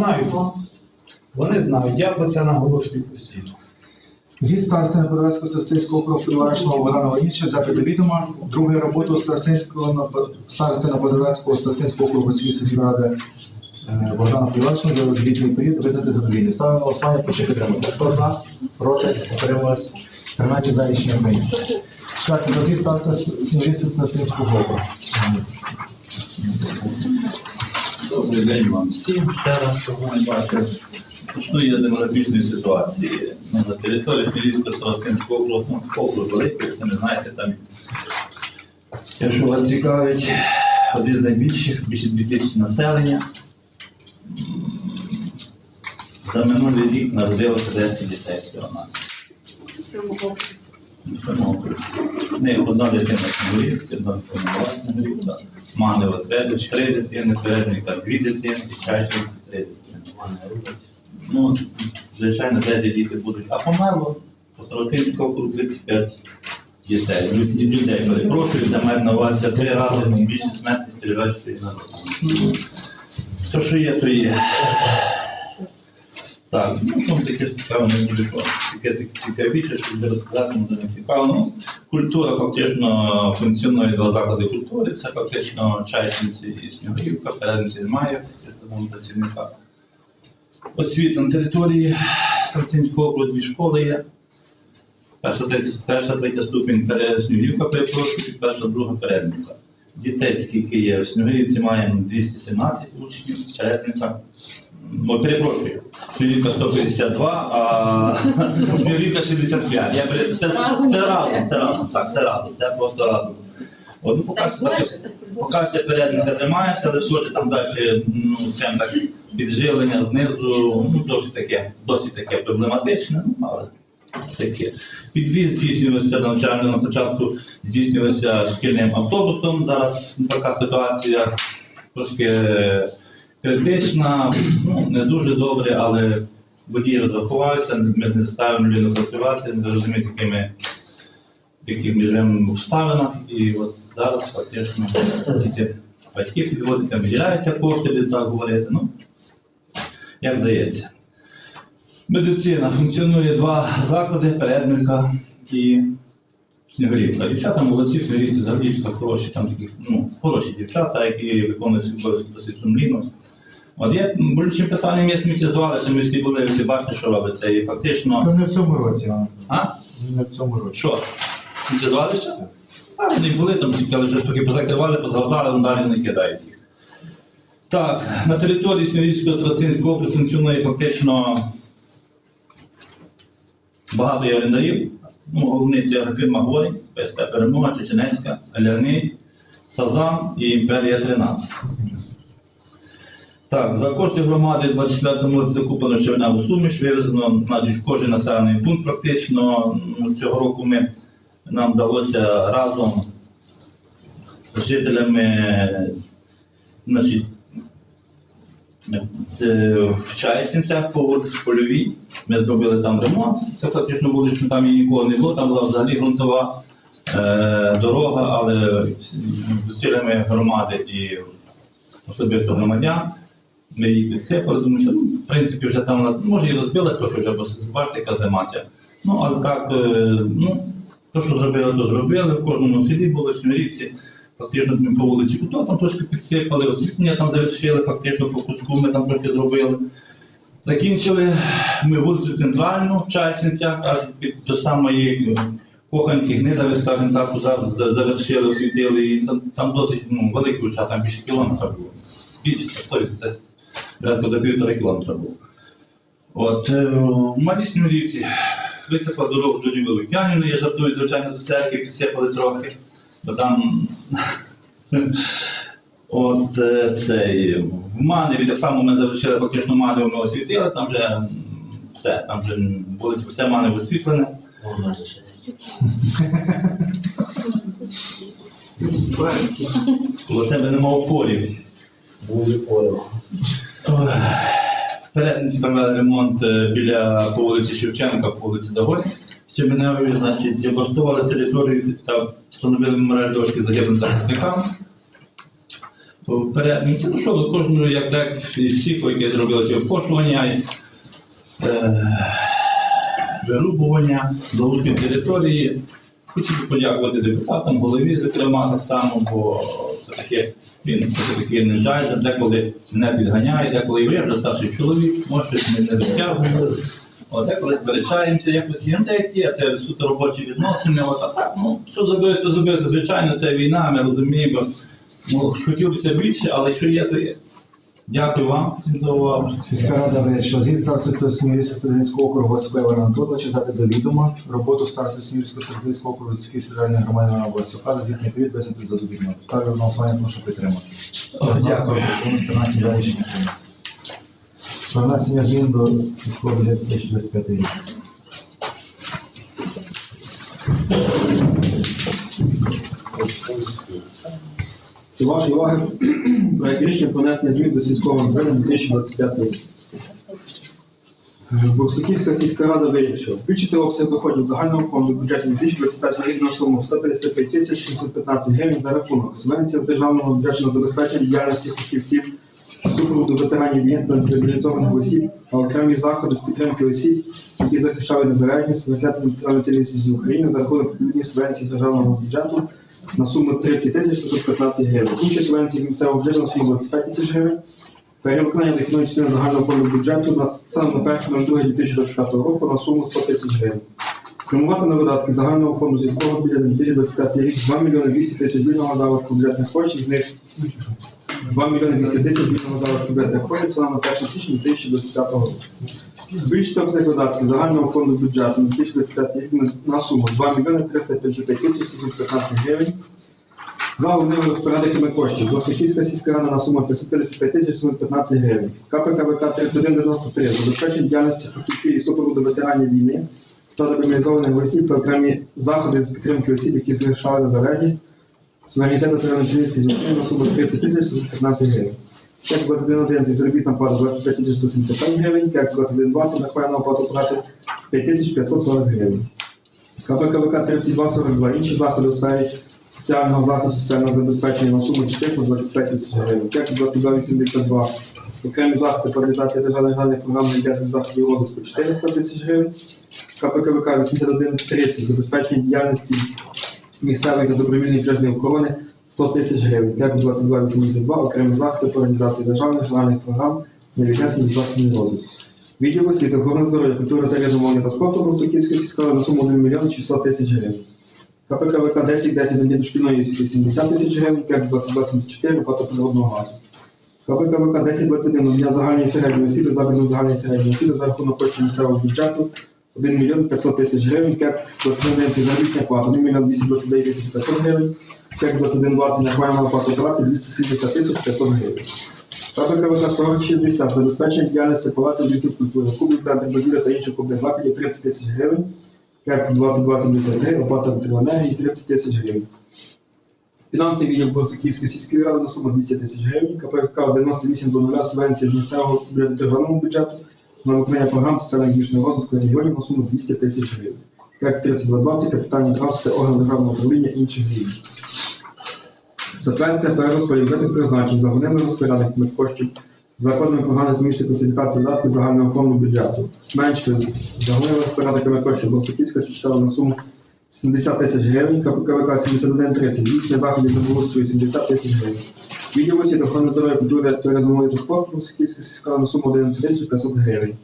знають. Вони знають, я про це наголошую постійно. Зі старости Подолецького старостинського округу Філаричного Богдана Войніча взяти до відома другу роботу старостинського на- старости на старостинського округу Сільської ради е, Богдана Філаричного за звітний період визнати задовільним. Ставимо голосування, прошу підтримати. Хто за, проти, утрималось, 13 за рішення прийнято. Так, тоді староста Сінорівського старостинського округу. Добрий день вам всім. Почну я з демографічної ситуації. Ну, На території Смілівського Старостинського округу, ну, округ великий, ви знаєте, там, якщо вас цікавить, один з найбільших, більше 2000 населення. За минулий рік народилося 10 дітей всього на всьому окрузі. Не одна дитина хворів, одна дитина власне так. Мани отреди, три дитини, передника дві дитини, чайчик три дитини. Ну, звичайно, де діти будуть. А померло, по Старотинському округу 35 дітей. Лю- Людей, перепрошую, для мене на увазі три рази більше смерті рази на року. Все, що є, то є. Так, ну там таке цікаве не буде. Таке таке цікавіше, щоб розказати, може не цікаво. Ну, культура фактично функціонує два заклади культури. Це фактично Чайчинці і Снігурівка, передниці немає, це там працівника. Освіта на території Сартинського округу дві школи є. Перша, третя, перша, третя ступінь Снігурівка, перепрошую, перша, друга передника. Дітей, скільки є в Снігурівці, маємо 217 учнів, передника. Перепрошую, Снігурівка 152, а Снігурівка 65. Я це, це, Разом це разом, це разом, так, це разом, це просто разом. От, ну, поки, поки, поки ще передника що ж там далі, ну, скажімо так, підживлення знизу, ну, досить таке, досить таке проблематичне, ну, але таке. Підвіз здійснювався навчально на початку, здійснювався шкільним автобусом. Зараз така ситуація трошки критична, ну, не дуже добре, але водій розрахувався, ми не заставимо людину працювати, не розуміти, якими яких ми живемо в обставинах, і от зараз фактично тільки батьки підводять, виділяються кошти, так говорити. Ну, як вдається. Медицина функціонує два заклади, передмірка і Снігурівка. Дівчата молодці, снігурівці взагалі хороші, там такі ну, хороші дівчата, які виконують досить сумлінно. От є болючим питанням є сміттєзвалище, ми всі були, всі бачите, що робиться. І фактично. То не в цьому році, а А? не в цьому році. Що? Сміттєзвалище? А вони були там, тільки вже трохи позакривали, позгортали, вони далі не кидають їх. Так, на території Снігурівського Тростинського округу функціонує фактично багато є орендарів. Ну, головний це фірма Горі, ПСП Перемога, Чеченецька, Алярний, Сазан і Імперія 13. Так, за кошти громади в 24 році закуплено щовиневу суміш, вивезено значить, в кожен населений пункт практично. Ну, Цього року ми, нам вдалося разом з жителями значить, це в Чайцінцях по вулиці Польовій. Ми зробили там ремонт. Це фактично вулично там і нікого не було, там була взагалі ґрунтова е, дорога, але зусиллями громади і особисто громадян. Ми її підсипали, думаю, що ну, в принципі вже там може і розбила, що вже бо бачите, яка зима ця. Ну, але так, е, ну, то, що зробили, то зробили. В кожному селі були в Смірівці, фактично по вулиці Куто там трошки підсипали, освітлення там завершили, фактично по кутку ми там трошки зробили. Закінчили ми вулицю центральну в Чайчинцях, аж до самої е, Коханки, Гнидові, скажімо так, за- за- завершили, освітили, і там, там досить ну, великий участок, там більше кілометра було. Більше, сто десь порядку до півтора кілометра було. От, е, в Малій Снігурівці висипали дорогу до Львів Лук'янівни, я жартую, звичайно, до церкви підсипали трохи, бо там От е, цей в Маневі так само ми завершили фактично Маневу ми освітили, там вже все, там вже вулиці, все Маневе освітлене. У тебе нема опорів. Передниці провели ремонт е, біля по вулиці Шевченка, по вулиці Догой. Щебеневої, значить, облаштували територію та встановили меморіальні дошки загиблим захисникам. вперед. Ну, що, до кожного, як так, всі, які зробили ці обкошування, е, вирубування, залучення території. Би подякувати депутатам, голові, зокрема, так само, бо це він все-таки не жаль, деколи мене підганяє, деколи я вже старший чоловік, може щось не, не дотягую. Деколи сперечаємося якось є, а це суто робочі відносини. От, а так, ну, що зробив, то зробив, звичайно, це війна, ми розуміємо. Ну, хотілося більше, але що є, то є. Дякую вам за увагу. Сільська рада вирішила згідно старости Снігурівського Стрілецького округу Вацького Івана Анатолійовича взяти до відома роботу старости Снігурівського Стрілецького округу Вацької федеральної громади області. Вказа звітний період висити за довідно. Ставлю на голосування, прошу підтримати. Дякую. 13 за рішення прийнято. Про внесення змін до сільського бюджету 2025 рік. До вашої уваги проєкт рішення про внесення змін до сільського бюджету 2025 року. Бурсуківська сільська рада вирішила збільшити обсяг доходів загального фонду бюджету 2025 рік на суму 155 тисяч 615 гривень за рахунок субвенції з державного бюджету на забезпечення діяльності фахівців супроводу ветеранів війни та мобілізованих осіб та окремі заходи з підтримки осіб, які захищали незалежність, територіальної цілісності України за рахунок відповідних субвенцій з державного бюджету на суму 30 тисяч 615 гривень. Інші субвенції місцевого бюджету на суму 25 тисяч гривень. Перевиконання частини загального фонду бюджету на саме на 1.02.2024 року на суму 100 тисяч гривень. Спрямувати на видатки загального фонду сільського бюджету 2025 рік 2 мільйони 200 тисяч вільного залишку бюджетних коштів, з них 2 мільйони 200 тисяч вільного залишку бюджетних коштів на 1 січня 2025 року. Збільшити обсяг видатків загального фонду бюджету на 2025 рік на- суму 2 мільйони 350 тисяч 715 гривень. За головними розпорядниками коштів Досвідчівська сільська рада на суму 555 тисяч 715 гривень. КПКВК 3193 забезпечить діяльності фахівців і супроводу ветеранів війни та демобілізованих осіб та окремі заходи з підтримки осіб, які залишали незалежність. Суверенітет національної цілісності з України суму 30 тисяч 715 гривень. Як 2111 заробітна плата 25 тисяч 175 гривень, як 2120 накладена оплата праці 5 тисяч 540 гривень. КПКВК 3242 інші заходи у сфері соціального захисту соціального забезпечення на суму 425 тисяч гривень. Як 2282 окремі заходи по реалізації державних гальних програм діяльність заходів розвитку 400 тисяч гривень. КПКВК 8130 забезпечення діяльності місцевої та добровільної пожежної охорони 100 тисяч гривень. Як 2282 окремі заходи по реалізації державних загальних програм на віднесення до заходів розвитку. Відділ освіти, охорони здоров'я, культури та різноволення та спорту Росоківської сільської на суму 1 мільйон 600 тисяч гривень. КПКВК 10, 10 на дошкільної освіти 70 тисяч гривень, як 2274 оплата природного газу. КПКВК 10, 21 для загальної середньої освіти, закладу загальної середньої освіти за рахунок коштів місцевого бюджету 1 мільйон 500 тисяч гривень, як 21 заробітня плата 1 мільйон 229 тисяч 500 гривень, як 2120 накладена оплата праці 270 тисяч 500 гривень. КПКВК 4060 забезпечення діяльності палацу будинків культури, кубик центр базіля та інших клубних закладів 30 тисяч гривень, як 2023 оплата електроенергії 30 тисяч гривень. Фінансовий відділ Борсуківської сільської ради на суму 200 тисяч гривень, КПК 98 до 0 субвенція з місцевого державного бюджету на виконання програм соціально-економічного розвитку регіонів на суму 200 тисяч гривень. Як 3220 капітальні трансферти органу державного управління інших рівнів. Затвердити перерозподіл бюджетних призначень за головними розпорядниками коштів законами програми економічної класифікації видатків загального фонду бюджету. Менше за головними розпорядниками коштів Борсуківська сільська на суму 70 тисяч гривень, КПКВК 7130, здійснення заходів забудовою 70 тисяч гривень. Відділ освіти, охорони здоров'я, культури, туризму та спорту Борсуківська сільська на суму 11 тисяч 500 гривень.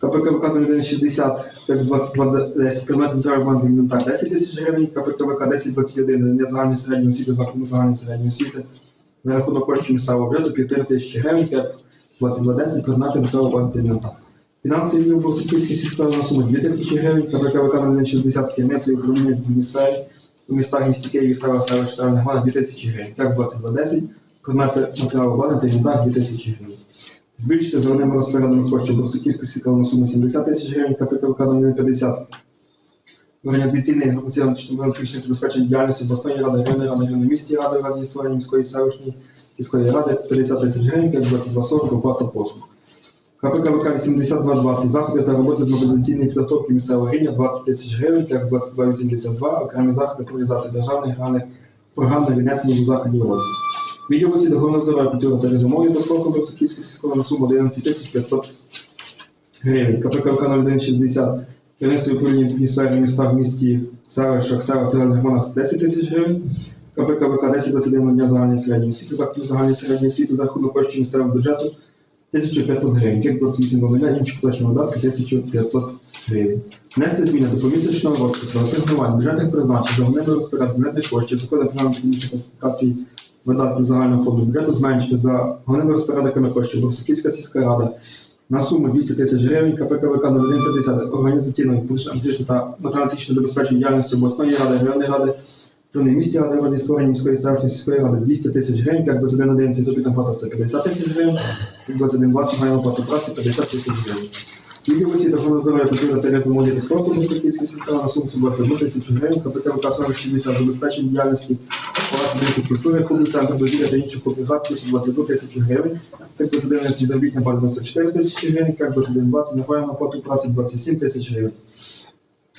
КПКВК 0160, як 2210, предметом інвентар 10 тисяч гривень, КПКВК 1021, для загальної середньої освіти, закладу загальної середньої освіти, за рахунок коштів місцевого бюджету 1,5 тисячі гривень, як 2210, предметом банку інвентар. Фінансовий відділ Борсуківський сільської на суму 2 тисячі гривень, КПКВК на 60 керівництво і управління в адміністрації у містах місті Києві, села, селищ, районних громад 2 тисячі гривень, як 2210, предмети матеріалу обладнання та інвентар 2 тисячі гривень. Збільшити за одним розпорядом коштів Борсуківського сільського на суму 70 тисяч гривень, КПКВК на 50. Організаційний інформаційно-технічне забезпечення діяльності обласної ради, районної ради, районної місті ради разі створення міської селищної сільської ради 50 тисяч гривень, як 2240 оплата послуг. КПКВК 8220 заходи та роботи з мобілізаційної підготовки місцевого рівня 20 тисяч гривень, як 2282, окремі заходи по реалізації державних гральних програм на віднесення до заходів розвитку. Відділ освіти охорони здоров'я, культури та різомові та спорту Барсуківської сільської на суму 11 тисяч 500 гривень. КПК 0160 керівництво управління в сфері містах, місті, селищах, селах та громадах 10 тисяч гривень. КПК ВК 1021 дня загальної середньої освіти, закладів загальної середньої освіти за рахунок коштів місцевого бюджету 1500 гривень. 28 до нуля, інші поточні видатки 1500 гривень. Внести зміни до помісячного розпису, асигнувань бюджетних призначень, загального розпорядку бюджетних коштів, закони програми технічної класифікації видатків загального фонду бюджету зменшити за головними розпорядками коштів Борсуківська сільська рада на суму 200 тисяч гривень, КПК ВК 0150 організаційної політичної та матеріально-технічне забезпечення діяльності обласної ради, районної ради, в місті ради раді створення міської селищної сільської ради 200 тисяч гривень, як 2111 заробітна плата 150 тисяч гривень, як 2120 загальна плата праці 50 тисяч гривень. Відділ освіти охорони здоров'я, культури та ряту молоді та спорту Борсуківської сільської ради на суму 21 тисяч гривень, КПК ВК 4060 забезпечення діяльності Палац будинку культури, клубний центр дозвілля та інших клубних 22 тисячі гривень, як 21 заробітна плата 24 тисячі гривень, як 2120 нахвальна оплату праці 27 тисяч гривень.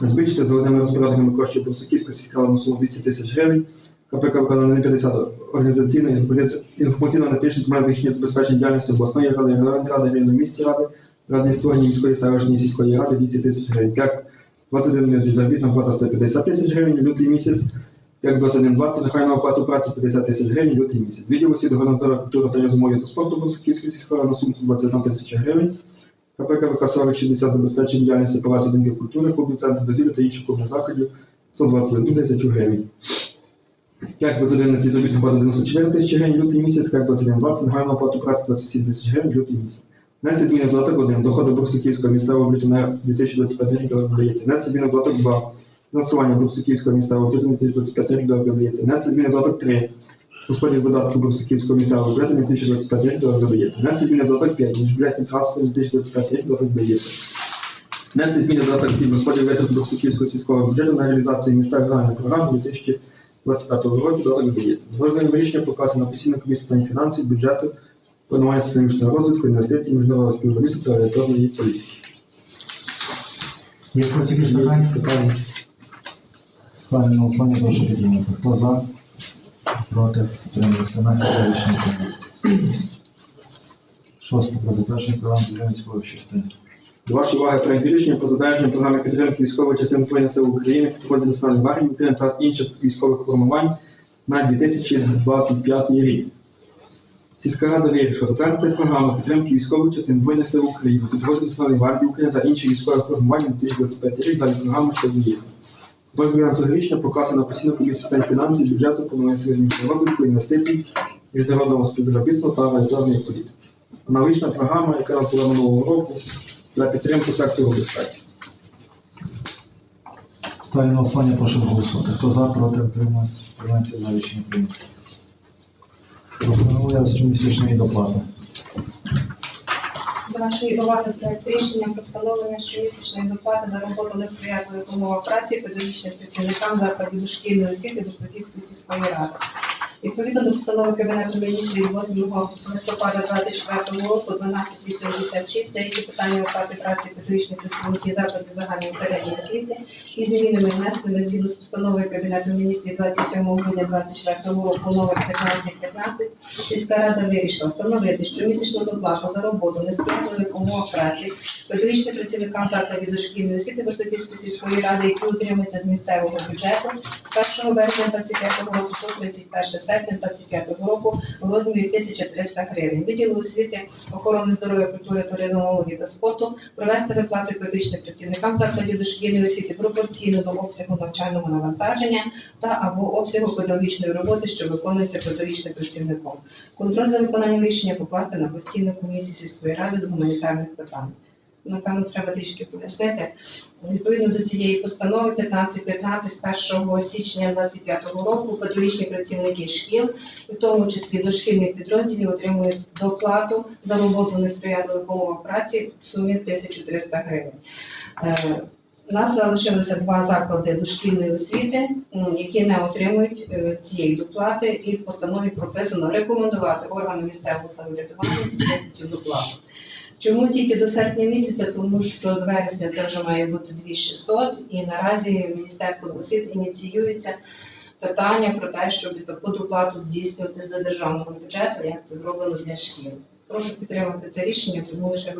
Збільшити за одними розпорядками коштів Бурсаківська сільська на суму 200 тисяч гривень, КПК виконання 50 організаційно інформаційно-аналітичне та технічне забезпечення діяльності обласної ради, районної ради, районної місті ради, ради створення міської селищної сільської ради 200 тисяч гривень. Як 21 місяць заробітна плата 150 тисяч гривень, лютий місяць, як 21-20 нехай на оплату праці 50 тисяч гривень, лютий місяць. Відділ освіти, здоров'я, культури та розмови та спорту Бурсаківської сільської на суму 21 тисяча гривень. КПК ВК 4060 забезпечення діяльності Палацу будинків культури, клубний центр дозвілля та інших клубних закладів 121 тисячу гривень. Як 21 ці заробітні плати 94 тисячі гривень лютий місяць, як 21 20 нагальна оплату праці 27 тисяч гривень лютий місяць. Внести зміни додаток 1. Доходи Бурсуківського місцевого бюджету на 2025 рік додається. Внести зміни додаток 2. Фінансування Бурсуківського місцевого бюджету на 2025 рік додається. Внести зміни додаток 3. Розподіл видатків Бурсуківського місцевого бюджету на 2025 рік додається. Внести зміни в додаток 5. Міжбюджетні трансфери на 2025 рік додається. Внести зміни в додаток 7. Розподіл витрат Бурсуківського сільського бюджету на реалізацію місцевих програмних програм 2025 році додаток додається. Важливим рішення показано на постійну комісію питань фінансів, бюджету, планування економічного розвитку, інвестицій, міжнародного співробітництва та регуляторної політики. Є хтось якісь питання? Питання. Ставлю на голосування, прошу підтримати. Хто за? Проти? Підтримує 13 рішення. прийнято. Шосте. Про затвердження програми для військових частин. До вашої уваги проект рішення про затвердження програми підтримки військової частини Збройних сил України, підрозділів Національної гвардії України та інших військових формувань на 2025 рік. Сільська рада вирішила затвердити програму підтримки військових частин Збройних сил України, підрозділів Національної гвардії України та інших військових формувань на 2025 рік. Далі програма що змінюється. Цього рішення показано на постійну комісію питань фінансів, бюджету, сьогоднішнього розвитку, інвестицій, міжнародного співробітництва та регуляторної політики. Аналогічна програма, яка нас була минулого року для підтримки сектору безпеки. Ставлю на голосування, прошу голосувати. Хто за, проти, утримується, 13 за рішення прийнято. Пропоную щомісячної доплати. До вашої уваги проект рішення про встановлення щомісячної доплати за роботу несприятливих умовах праці педагогічним працівникам закладів дошкільної освіти Доштоківської сільської ради. Відповідно до постанови Кабінету міністрів 8 листопада 2024 року 1286 деякі питання оплати праці педагогічних працівників закладів загальної середньої освіти із змінами внесеними згідно з постановою Кабінету міністрів 27 грудня 2024 року номер 1515 Сільська рада вирішила встановити щомісячну доплату за роботу в несприятливих умовах праці педагогічним працівникам закладів дошкільної освіти Борстопільської сільської ради, які утримуються з місцевого бюджету з 1 березня 25 року по 31 серпня 25 року у розмірі 1300 гривень. Відділу освіти, охорони здоров'я, культури, туризму, молоді та спорту провести виплати педагогічним працівникам закладів дошкільної освіти пропорційно до обсягу навчального навантаження та або обсягу педагогічної роботи, що виконується педагогічним працівником. Контроль за виконанням рішення покласти на постійну комісію сільської ради з гуманітарних питань. Напевно, треба трішки пояснити. Відповідно до цієї постанови 1515 з 1 січня 2025 року педагогічні працівники шкіл, в тому числі дошкільних підрозділів, отримують доплату за роботу в несприятливих умовах праці в сумі 1300 гривень. Е, У нас залишилося два заклади дошкільної освіти, які не отримують е, цієї доплати, і в постанові прописано рекомендувати органам місцевого самоврядування цю доплату. Чому тільки до серпня місяця? Тому що з вересня це вже має бути 2600, і наразі Міністерством освіти ініціюється питання про те, щоб таку доплату здійснювати за державного бюджету, як це зроблено для шкіл. Прошу підтримати це рішення, тому лише